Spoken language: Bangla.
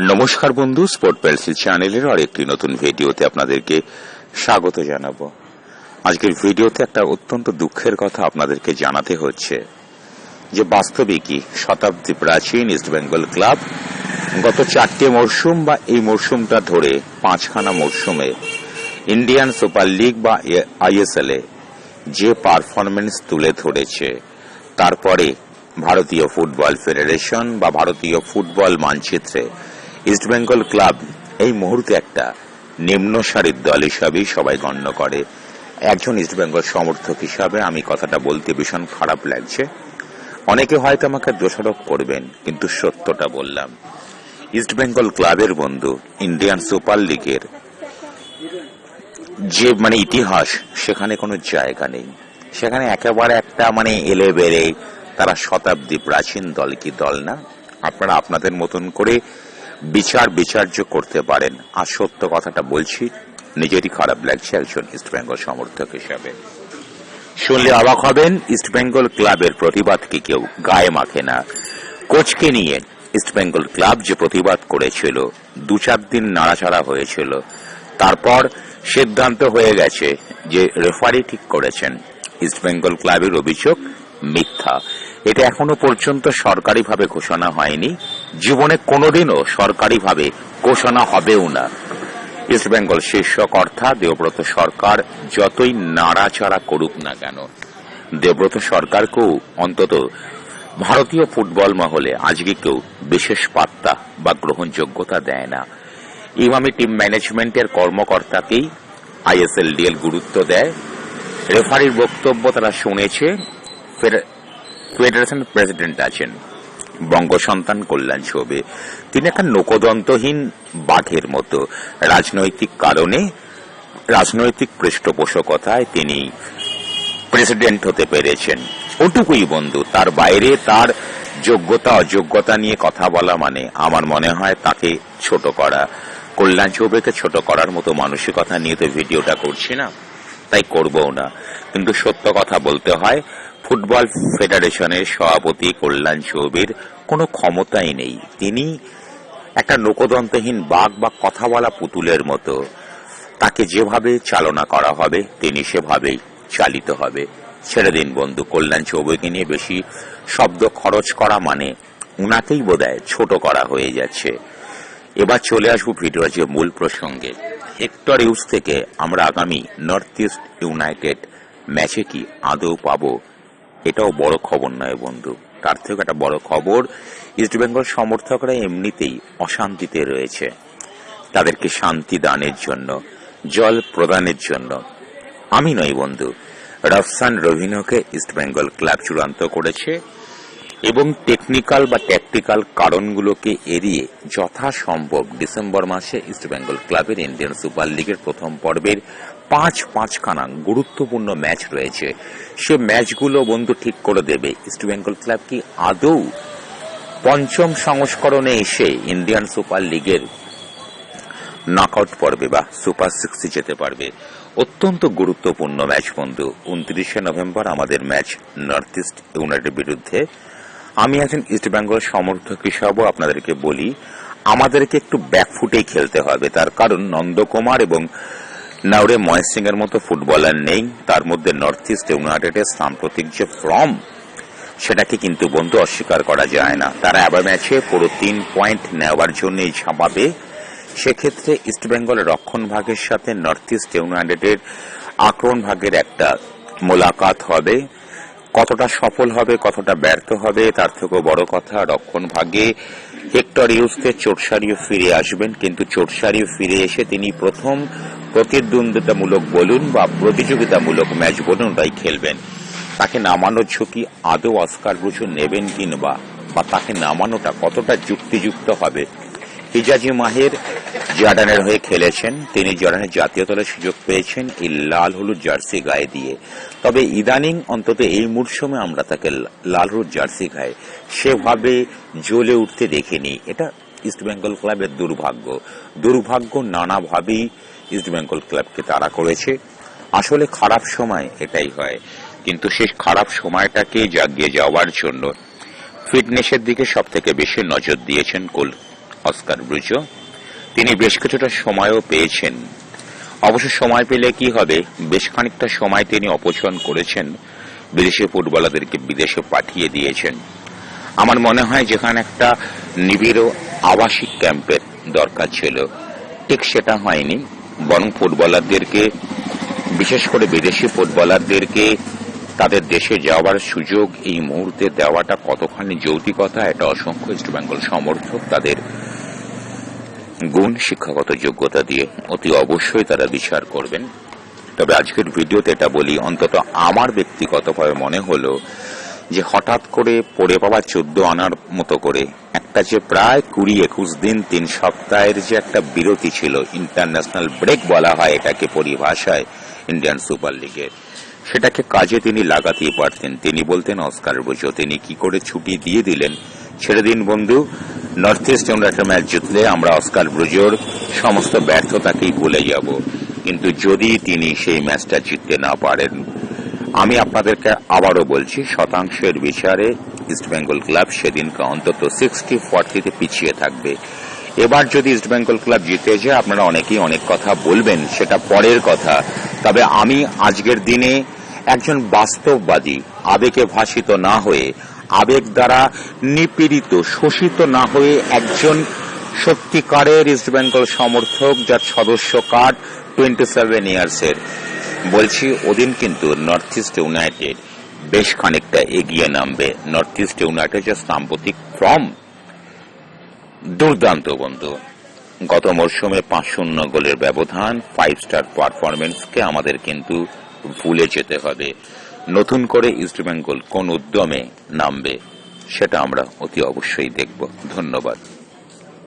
নমস্কার বন্ধু স্পোর্ট পেলসি চ্যানেলের আর একটি নতুন ভিডিওতে আপনাদেরকে স্বাগত জানাব। আজকের ভিডিওতে একটা অত্যন্ত দুঃখের কথা আপনাদেরকে জানাতে হচ্ছে, যে বাস্তবিকই শতাব্দী প্রাচীন ইস্টবেঙ্গল ক্লাব গত চারটে মরশুম বা এই মরশুমটা ধরে পাঁচখানা মরশুমে ইন্ডিয়ান সুপার লিগ বা আইএসএল এ যে পারফরমেন্স তুলে ধরেছে, তারপরে ভারতীয় ফুটবল ফেডারেশন বা ভারতীয় ফুটবল মানচিত্রে ইস্টবেঙ্গল ক্লাব এই মুহূর্তে একটা নিম্ন সারির দল হিসাবেই সবাই গণ্য করে। একজন ইস্টবেঙ্গল সমর্থক হিসাবে আমি কথাটা বলতে ভীষণ খারাপ লাগছে। অনেকে হয়তো আমাকে দোষারোপ করবেন, কিন্তু সত্যটা বললাম। ইস্টবেঙ্গল ক্লাবের বন্ধু, ইন্ডিয়ান সুপার লিগের যে মানে ইতিহাস, সেখানে কোনো জায়গা নেই। সেখানে একেবারে একটা মানে এলে বেড়ে তারা শতাব্দী প্রাচীন দল কি দল না? আপনারা আপনাদের মতন করে বিচার বিচার্য করতে পারেন। আর সত্য কথাটা বলছি, নিজেরই খারাপ লাগছে একজন ইস্টবেঙ্গল সমর্থক হিসাবে। শুনলে অবাক হবেন ইস্টবেঙ্গল ক্লাবের প্রতিবাদ কি কেউ গায়ে মাখে না। কোচকে নিয়ে ইস্টবেঙ্গল ক্লাব যে প্রতিবাদ করেছিল, দু চার দিন নাড়াচাড়া হয়েছিল। তারপর সিদ্ধান্ত হয়ে গেছে যে রেফারি ঠিক করেছেন। ইস্টবেঙ্গল ক্লাবের অভিযোগ মিথ্যা। এটা এখনও পর্যন্ত সরকারিভাবে ঘোষণা হয়নি। জীবনে কোনোদিনও সরকারিভাবে ঘোষণা হবেও না। ইস্টবেঙ্গল অর্থাৎ দেবব্রত সরকার যতই নাড়াচাড়া করুক না কেন, দেবব্রত সরকারকেও অন্তত ভারতীয় ফুটবল মহলে আজকে কেউ বিশেষ পাত্তা বা গ্রহণযোগ্যতা দেয় না। ইমামি টিম ম্যানেজমেন্টের কর্মকর্তাকেই আইএসএলডিএল গুরুত্ব দেয়। রেফারির বক্তব্য তারা শুনেছে। ফেডারেশন প্রেসিডেন্ট আছেন। বঙ্গ সন্তান কল্যাণ ছবে তিনি একটা নোকদন্তহীন বাঘের মতো। রাজনৈতিক কারণে, রাজনৈতিক পৃষ্ঠপোষকতায় তিনি প্রেসিডেন্ট হতে পেরেছেন। ওটুকুই বন্ধু, তার বাইরে তার যোগ্যতা, অযোগ্যতা নিয়ে কথা বলা মানে আমার মনে হয় তাকে ছোট করা। কল্যাণ চৌবেকে ছোট করার মতো মানসিকতা নিয়ে তো ভিডিওটা করছি না, তাই করবও না। কিন্তু সত্য কথা বলতে হয় ফুটবল ফেডারেশনের সভাপতি কল্যাণ চৌবের কোনো ক্ষমতাই নেই। তিনি একটা লোকদন্তহীন বাঘ বা কথা বলা পুতুলের মতো। তাকে যেভাবে চালনা করা হবে, তিনি সেভাবেই চালিত হবে। ছেড়ে দিন বন্ধু, কল্যাণ চৌবেকে নিয়ে বেশি শব্দ খরচ করা মানে উনাকেই বোধহয় ছোট করা হয়ে যাচ্ছে। এবার চলে আসব ভিডিওর মূল প্রসঙ্গে। হেক্টর ইউজ থেকে আমরা আগামী নর্থ ইস্ট ইউনাইটেড ম্যাচে কি আদৌ পাবো এটাও বড় খবর নয় বন্ধু। তার থেকে একটা বড় খবর, ইস্ট বেঙ্গল সমর্থকরা এমনিতেই অশান্তিতে রয়েছে। তাদেরকে শান্তি দানের জন্য, জল প্রদানের জন্য। আমি নই বন্ধু। রফসান রভিনোকে ইস্ট বেঙ্গল ক্লাব চূড়ান্ত করেছে। এবং টেকনিক্যাল বা ট্যাকটিক্যাল কারণগুলোকে এড়িয়ে যথাসম্ভব ডিসেম্বর মাসে ইস্টবেঙ্গল ক্লাবের ইন্ডিয়ান সুপার লিগের প্রথম পর্বের পাঁচ পাঁচখানা গুরুত্বপূর্ণ ম্যাচ রয়েছে। সে ম্যাচগুলো বন্ধু ঠিক করে দেবে। ইস্টবেঙ্গল ক্লাব কি আদৌ পঞ্চম সংস্করণে এসে ইন্ডিয়ান সুপার লিগের নকআউট পর্বে বা সুপার সিক্সে যেতে পারবে? অত্যন্ত গুরুত্বপূর্ণ ম্যাচ বন্ধু। উনত্রিশে নভেম্বর আমাদের ম্যাচ নর্থ ইস্ট ইউনাইটেড বিরুদ্ধে আমি একজন ইস্টবেঙ্গল সমর্থক হিসাবেও আপনাদেরকে বলি, আমাদেরকে একটু ব্যাকফুটেই খেলতে হবে। তার কারণ নন্দকুমার এবং নাওরে মহেশ সিং এর মতো ফুটবলার নেই। তার মধ্যে নর্থ ইস্ট ইউনাইটেডের সাম্প্রতিক যে ফর্ম সেটাকে কিন্তু বন্ধু অস্বীকার করা যায় না। তারা এবার ম্যাচে পুরো তিন পয়েন্ট নেওয়ার জন্যই ঝাঁপাবে সেক্ষেত্রে ইস্টবেঙ্গল রক্ষণ ভাগের সাথে নর্থ ইস্ট ইউনাইটেডের আক্রমণ ভাগের একটা মোলাকাত হবে। কতটা সফল হবে, কতটা ব্যর্থ হবে, তার থেকেও বড় কথা, রক্ষণ ভাগে হেক্টর ইউসকে চোটসারিও ফিরে আসবেন, কিন্তু চোটসারিও ফিরে এসে তিনি প্রথম প্রতিদ্বন্দ্বিতামূলক বলুন বা প্রতিযোগিতামূলক ম্যাচ বলুন তাই খেলবেন। তাকে নামানোর ঝুঁকি আদৌ অস্কার ব্রুচু নেবেন কিংবা বা তাকে নামানোটা কতটা যুক্তিযুক্ত হবে হিজাজি মাহের জর্ডানের হয়ে খেলেছেন। তিনি জর্ডানের জাতীয় দলের সুযোগ পেয়েছেন এই লাল হলুদ জার্সি গায়ে দিয়ে। তবে ইদানিং অন্তত এই মরশুমে আমরা তাকে লাল হলুদ জার্সি গায়ে সেভাবে জ্বলে উঠতে দেখিনি। এটা ইস্টবেঙ্গল ক্লাবের দুর্ভাগ্য। দুর্ভাগ্য নানাভাবেই ইস্টবেঙ্গল ক্লাবকে তাড়া করেছে। আসলে খারাপ সময় এটাই হয়। কিন্তু সেই খারাপ সময়টাকে জাগিয়ে যাওয়ার জন্য ফিটনেসের দিকে সব থেকে বেশি নজর দিয়েছেন কোল অস্কার ব্রুজ, তিনি বেশ কিছুটা সময়ও পেয়েছেন। অবশ্য সময় পেলে কি হবে? বেশ খানিকটা সময় তিনি অপচয়ন করেছেন। বিদেশি ফুটবলারদেরকে বিদেশে পাঠিয়ে দিয়েছেন। আমার মনে হয় যেখানে একটা নিবিড় আবাসিক ক্যাম্পের দরকার ছিল, ঠিক সেটা হয়নি। বরং ফুটবলারদেরকে, বিশেষ করে বিদেশি ফুটবলারদেরকে, তাদের দেশে যাওয়ার সুযোগ এই মুহূর্তে দেওয়াটা কতখানি যৌতিকতা, এটা অসংখ্য ইস্টবেঙ্গল সমর্থক তাদের গুণ শিক্ষাগত যোগ্যতা দিয়ে অতি অবশ্যই তারা বিচার করবেন। তবে আজকের ভিডিওতে এটা বলি, অন্তত আমার ব্যক্তিগতভাবে মনে হলো যে হঠাৎ করে পড়ে পাওয়া চোদ্দ আনার মতো করে, একটা যে প্রায় কুড়ি একুশ দিন, তিন সপ্তাহের যে একটা বিরতি ছিল ইন্টারন্যাশনাল ব্রেক বলা হয় এটাকে পরিভাষায় ইন্ডিয়ান সুপার লিগের সেটাকে কাজে তিনি লাগাতেই পারতেন। তিনি বলতেন, অস্কার বুঝো, তিনি কি করে ছুটি দিয়ে দিলেন? ছেড়ে দিন বন্ধু নর্থ ইস্ট আমরা একটা ম্যাচ জিতলে আমরা অস্কার ব্রুজোর সমস্ত ব্যর্থতাকেই ভুলে যাব। কিন্তু যদি তিনি সেই ম্যাচটা জিততে না পারেন, আমি আপনাদেরকে আবারও বলছি, শতাংশের বিচারে ইস্টবেঙ্গল ক্লাব সেদিনকে অন্তত সিক্সটি ফর্টিতে পিছিয়ে থাকবে। এবার যদি ইস্টবেঙ্গল ক্লাব জিতে যায়, আপনারা অনেকেই অনেক কথা বলবেন, সেটা পরের কথা। তবে আমি আজকের দিনে একজন বাস্তববাদী, আবেগে ভাসিত না হয়ে আবেগ দ্বারা নিপীড়িত, শোষিত না হয়ে একজন সত্যিকারের ইস্টবেঙ্গল সমর্থক যার সদস্য কার্ড টোয়েন্টি সেভেন ইয়ার্সের বলছি, ওদিন কিন্তু নর্থ ইস্ট ইউনাইটেড বেশ খানিকটা এগিয়ে নামবে। নর্থ ইস্ট ইউনাইটেড যে সাম্প্রতিক ফর্ম দুর্দান্ত বন্ধু। গত মরশুমে পাঁচ শূন্য গোলের ব্যবধান ফাইভ স্টার পারফরমেন্সকে আমাদের কিন্তু ভুলে যেতে হবে। নতুন করে ইস্টবেঙ্গল কোন উদ্যমে নামবে সেটা আমরা অতি অবশ্যই দেখব। ধন্যবাদ।